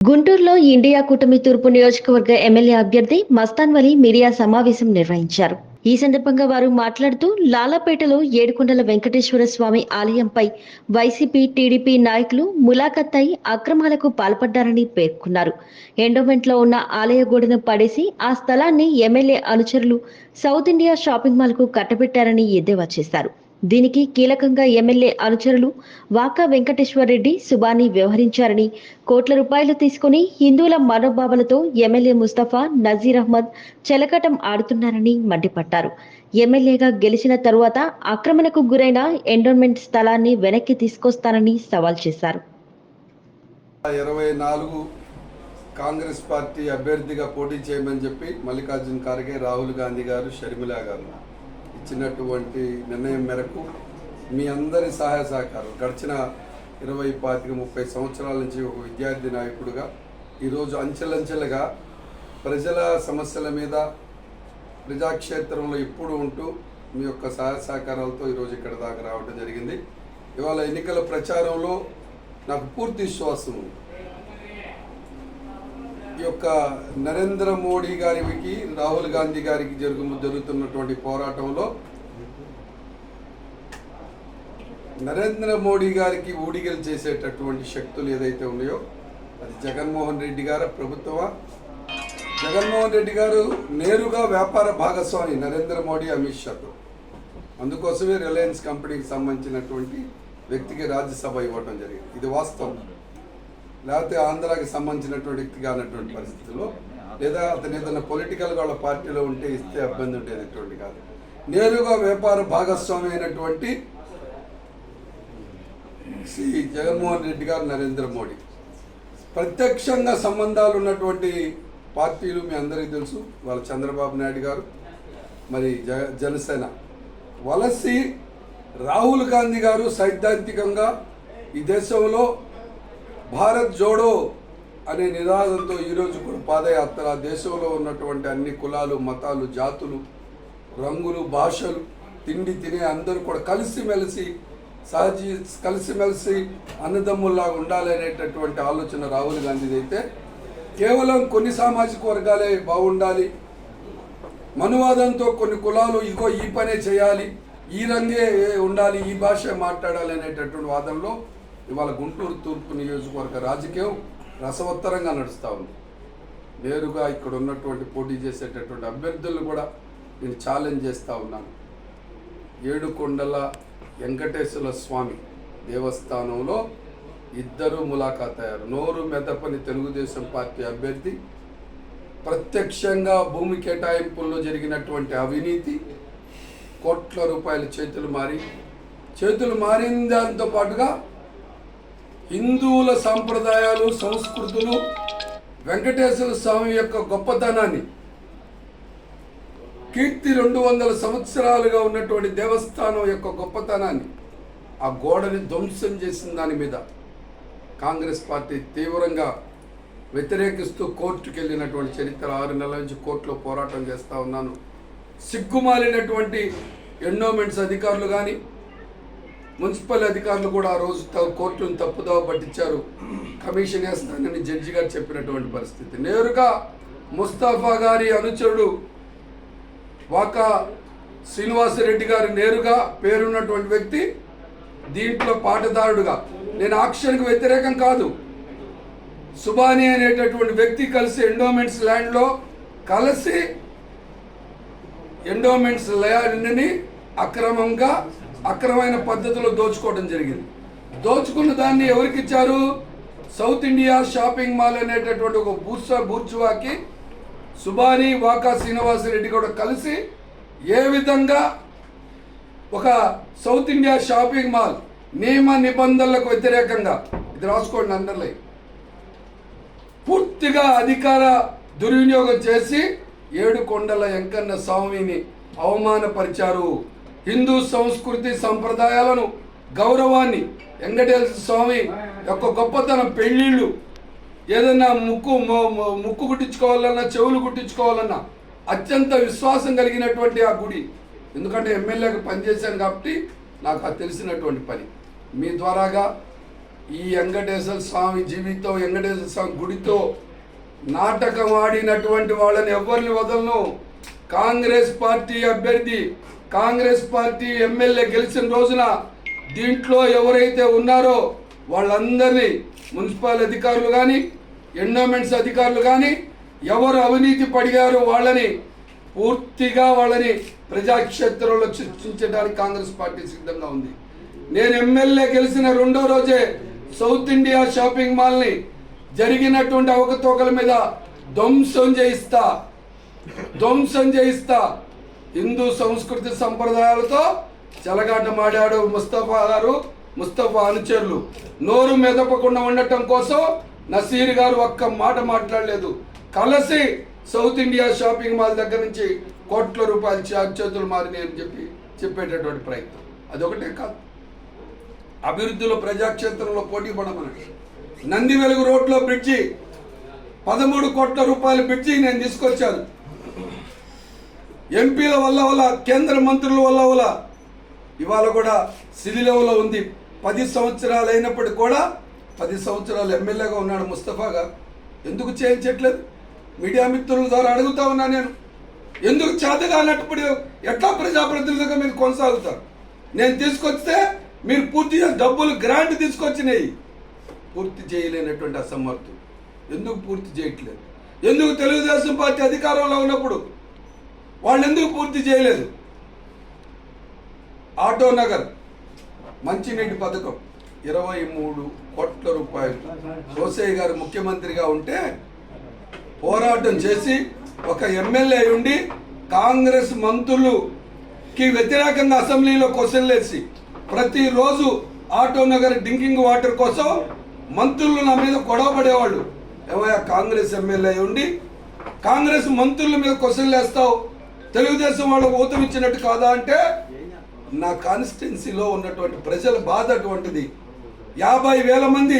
గుంటూరులో ఇండియా కూటమి తూర్పు నియోజకవర్గ ఎమ్మెల్యే అభ్యర్థి మస్తాన్ వలి మీడియా సమావేశం నిర్వహించారు. ఈ సందర్భంగా వారు మాట్లాడుతూ లాలాపేటలో ఏడుకొండల వెంకటేశ్వర స్వామి ఆలయంపై వైసీపీ టీడీపీ నాయకులు ములాఖత్ అయి అక్రమాలకు పాల్పడ్డారని పేర్కొన్నారు. ఎండోమెంట్లో ఉన్న ఆలయ గోడను పడేసి ఆ స్థలాన్ని ఎమ్మెల్యే అనుచరులు సౌత్ ఇండియా షాపింగ్ మాల్కు కట్టబెట్టారని ఎద్దేవా చేశారు. దీనికి కీలకంగా ఎమ్మెల్యే అనుచరులు వాకా వెంకటేశ్వరరెడ్డి సుబాని వ్యవహరించారని కోట్ల రూపాయలు తీసుకుని హిందువుల మనోభావాలతో ఎమ్మెల్యే ముస్తఫా నజీర్ అహ్మద్ చెలకటం ఆడుతున్నారని మండిపడ్డారు. ఎమ్మెల్యేగా గెలిచిన తరువాత ఆక్రమణకు గురైన ఎండోన్మెంట్ స్థలాన్ని వెనక్కి తీసుకొస్తానని సవాల్ చేశారు. ఇరవై నాలుగు కాంగ్రెస్ పార్టీ అభ్యర్థిగా పోటీ చేయమని చెప్పి మల్లికార్జున్ ఖార్గే రాహుల్ గాంధీ గారు షర్మిల గారు ఇచ్చినటువంటి నిర్ణయం మేరకు మీ అందరి సహాయ సహకారం గడిచిన ఇరవై పాతిక ముప్పై సంవత్సరాల నుంచి ఒక విద్యార్థి నాయకుడుగా ఈరోజు అంచెలంచెలుగా ప్రజల సమస్యల మీద ప్రజాక్షేత్రంలో ఎప్పుడు ఉంటూ మీ యొక్క సహాయ సహకారాలతో ఈరోజు ఇక్కడ దాకా రావడం జరిగింది. ఇవాళ ఎన్నికల ప్రచారంలో నాకు పూర్తి విశ్వాసం ఉంది. యొక్క నరేంద్ర మోడీ గారికి రాహుల్ గాంధీ గారికి జరుగు జరుగుతున్నటువంటి పోరాటంలో నరేంద్ర మోడీ గారికి ఊడిగలు చేసేటటువంటి శక్తులు ఏదైతే ఉన్నాయో అది జగన్మోహన్ రెడ్డి గారు ప్రభుత్వమా? జగన్మోహన్ రెడ్డి గారు నేరుగా వ్యాపార భాగస్వామి నరేంద్ర మోడీ అమిత్ షాతో. అందుకోసమే రిలయన్స్ కంపెనీకి సంబంధించినటువంటి వ్యక్తికి రాజ్యసభ ఇవ్వడం జరిగింది. ఇది వాస్తవం. లేకపోతే ఆంధ్రాకి సంబంధించినటువంటి వ్యక్తి కానటువంటి పరిస్థితుల్లో లేదా అతను ఏదైనా పొలిటికల్ వాళ్ళ పార్టీలో ఉంటే ఇస్తే ఇబ్బంది ఉండేటటువంటి కాదు. నేరుగా వ్యాపార భాగస్వామి అయినటువంటి శ్రీ జగన్మోహన్ రెడ్డి గారు నరేంద్ర మోడీ. ప్రత్యక్షంగా సంబంధాలు ఉన్నటువంటి పార్టీలు మీ అందరికీ తెలుసు. వాళ్ళ చంద్రబాబు నాయుడు గారు మరి జ జనసేన. వలసి రాహుల్ గాంధీ గారు సైద్ధాంతికంగా ఈ దేశంలో భారత్ జోడో అనే నినాదంతో ఈరోజు కూడా పాదయాత్ర. దేశంలో ఉన్నటువంటి అన్ని కులాలు మతాలు జాతులు రంగులు భాషలు తిండి తినే అందరూ కూడా కలిసిమెలిసి సహజీ కలిసిమెలిసి అన్నదమ్ముల్లాగా ఉండాలి అనేటటువంటి ఆలోచన రాహుల్ గాంధీది అయితే కేవలం కొన్ని సామాజిక వర్గాలే బాగుండాలి. మనువాదంతో కొన్ని కులాలు ఇగో ఈ పనే చేయాలి ఈ రంగే ఉండాలి ఈ భాష మాట్లాడాలి అనేటటువంటి వాదనలో ఇవాళ గుంటూరు తూర్పు నియోజకవర్గ రాజకీయం రసవత్తరంగా నడుస్తూ ఉంది. నేరుగా ఇక్కడ ఉన్నటువంటి పోటీ చేసేటటువంటి అభ్యర్థులను కూడా నేను ఛాలెంజ్ చేస్తూ ఉన్నాను. ఏడుకొండల వెంకటేశ్వర స్వామి దేవస్థానంలో ఇద్దరు ములాఖాత్ అయ్యారు నోరు మెదపని తెలుగుదేశం పార్టీ అభ్యర్థి. ప్రత్యక్షంగా భూమి కేటాయింపుల్లో జరిగినటువంటి అవినీతి కోట్ల రూపాయల చేతులు మారి చేతులు మారిన దాంతో పాటుగా హిందువుల సాంప్రదాయాలు సంస్కృతులు వెంకటేశ్వర స్వామి యొక్క గొప్పతనాన్ని కీర్తి రెండు వందల సంవత్సరాలుగా ఉన్నటువంటి దేవస్థానం యొక్క గొప్పతనాన్ని ఆ గోడని ధ్వంసం చేసిన దాని మీద కాంగ్రెస్ పార్టీ తీవ్రంగా వ్యతిరేకిస్తూ కోర్టుకు వెళ్ళినటువంటి చరిత్ర ఆరు నెలల నుంచి కోర్టులో పోరాటం చేస్తూ ఉన్నాను. సిగ్గుమాలినటువంటి ఎండోమెంట్స్ అధికారులు కానీ మున్సిపల్ అధికారులు కూడా ఆ రోజు కోర్టును తప్పుదోవ పట్టించారు. కమిషన్ వేస్తానని జడ్జి గారు చెప్పినటువంటి పరిస్థితి. నేరుగా ముస్తాఫా గారి అనుచరుడు వాకా శ్రీనివాసరెడ్డి గారు నేరుగా పేరున్నటువంటి వ్యక్తి దీంట్లో పాటదారుడుగా. నేను ఆక్షన్కి వ్యతిరేకం కాదు. సుబాని అనేటటువంటి వ్యక్తి కలిసి ఎండోమెంట్స్ ల్యాండ్లో కలిసి ఎండోమెంట్స్ ల్యాండ్ని అక్రమంగా అక్రమైన పద్ధతిలో దోచుకోవడం జరిగింది. దోచుకున్న దాన్ని ఎవరికి ఇచ్చారు సౌత్ ఇండియా షాపింగ్ మాల్ అనేటటువంటి ఒక బూర్సా బూర్చువాకి సుబాని వాకా శ్రీనివాసరెడ్డి కూడా కలిసి ఏ విధంగా ఒక సౌత్ ఇండియా షాపింగ్ మాల్ నియమ నిబంధనలకు వ్యతిరేకంగా ఇది రాసుకోండి అందరిలో పూర్తిగా అధికార దుర్వినియోగం చేసి ఏడు కొండల వెంకన్న స్వామిని అవమానపరిచారు. హిందూ సంస్కృతి సంప్రదాయాలను గౌరవాన్ని వెంకటేశ్వర స్వామి యొక్క గొప్పతనం పెళ్ళిళ్ళు ఏదైనా ముక్కు మొ- ముక్కు కుట్టించుకోవాలన్నా చెవులు కుట్టించుకోవాలన్నా అత్యంత విశ్వాసం కలిగినటువంటి ఆ గుడి. ఎందుకంటే ఎమ్మెల్యేగా పనిచేశాను కాబట్టి నాకు అది తెలిసినటువంటి పని. మీ ద్వారాగా ఈ వెంకటేశ్వర స్వామి జీవితం వెంకటేశ్వర స్వామి గుడితో నాటకం ఆడినటువంటి వాళ్ళని ఎవరిని వదలను. కాంగ్రెస్ పార్టీ అభ్యర్థి కాంగ్రెస్ పార్టీ ఎమ్మెల్యే గెలిచిన రోజున దీంట్లో ఎవరైతే ఉన్నారో వాళ్ళందరినీ మున్సిపల్ అధికారులు కానీ ఎండోమెంట్స్ అధికారులు కానీ ఎవరు అవినీతి పడిగారో వాళ్ళని పూర్తిగా వాళ్ళని ప్రజాక్షేత్రంలో చర్చించడానికి కాంగ్రెస్ పార్టీ సిద్ధంగా ఉంది. నేను ఎమ్మెల్యే గెలిచిన రెండో రోజే సౌత్ ఇండియా షాపింగ్ మాల్ని జరిగినటువంటి అవకతవకల మీద ధ్వంసం చేయిస్తా. ధ్వంసం చేయిస్తా. హిందూ సంస్కృతి సంప్రదాయాలతో చెలగాటమాడాడు ముస్తఫా గారు ముస్తఫా అనుచరులు. నోరు మెదపకుండా ఉండటం కోసం నసీర్ గారు ఒక్క మాట మాట్లాడలేదు. కలిసి సౌత్ ఇండియా షాపింగ్ మాల్ దగ్గర నుంచి కోట్ల రూపాయలు చే- చేతులు మారినాయి అని చెప్పి చెప్పేటటువంటి ప్రయత్నం. అదొకటే కాదు. అభివృద్ధిలో ప్రజాక్షేత్రంలో పోటీ పడమని నంది వెలుగు రోడ్లో బ్రిడ్జి పదమూడు కోట్ల రూపాయల బ్రిడ్జి నేను తీసుకొచ్చాను. ఎంపీల వల్ల వల్ల కేంద్ర మంత్రుల వల్ల వల్ల ఇవాళ కూడా సిరిలవలో ఉంది. పది సంవత్సరాలు అయినప్పటికీ కూడా పది సంవత్సరాలు ఎమ్మెల్యేగా ఉన్నాడు ముస్తఫా గారు. ఎందుకు చేయించట్లేదు? మీడియా మిత్రుల ద్వారా అడుగుతా ఉన్నా నేను. ఎందుకు చేతగానప్పుడు ఎట్లా ప్రజాప్రతినిధులుగా మీరు కొనసాగుతారు? నేను తీసుకొస్తే మీరు పూర్తిగా డబ్బులు గ్రాంట్ తీసుకొచ్చినాయి. పూర్తి చేయలేనటువంటి అసమర్థులు. ఎందుకు పూర్తి చేయట్లేదు? ఎందుకు తెలుగుదేశం పార్టీ అధికారంలో ఉన్నప్పుడు వాళ్ళు ఎందుకు పూర్తి చేయలేదు? ఆటో నగర్ మంచినీటి పథకం ఇరవై మూడు కోట్ల రూపాయలు. సోసయ్య గారు ముఖ్యమంత్రిగా ఉంటే పోరాటం చేసి ఒక ఎమ్మెల్యే ఉండి కాంగ్రెస్ మంత్రులుకి వ్యతిరేకంగా అసెంబ్లీలో క్వశ్చన్లు ప్రతిరోజు ఆటో నగర్ డ్రింకింగ్ వాటర్ కోసం మంత్రులు నా మీద గొడవ పడేవాళ్ళు. ఏమయ్యా కాంగ్రెస్ ఎమ్మెల్యే ఉండి కాంగ్రెస్ మంత్రుల మీద క్వశ్చన్లు వేస్తావు? తెలుగుదేశం వాళ్ళకు ఊతం ఇచ్చినట్టు కాదా అంటే నా కాన్స్టిట్యున్సీలో ఉన్నటువంటి ప్రజల బాధ అటువంటిది. యాభై వేల మంది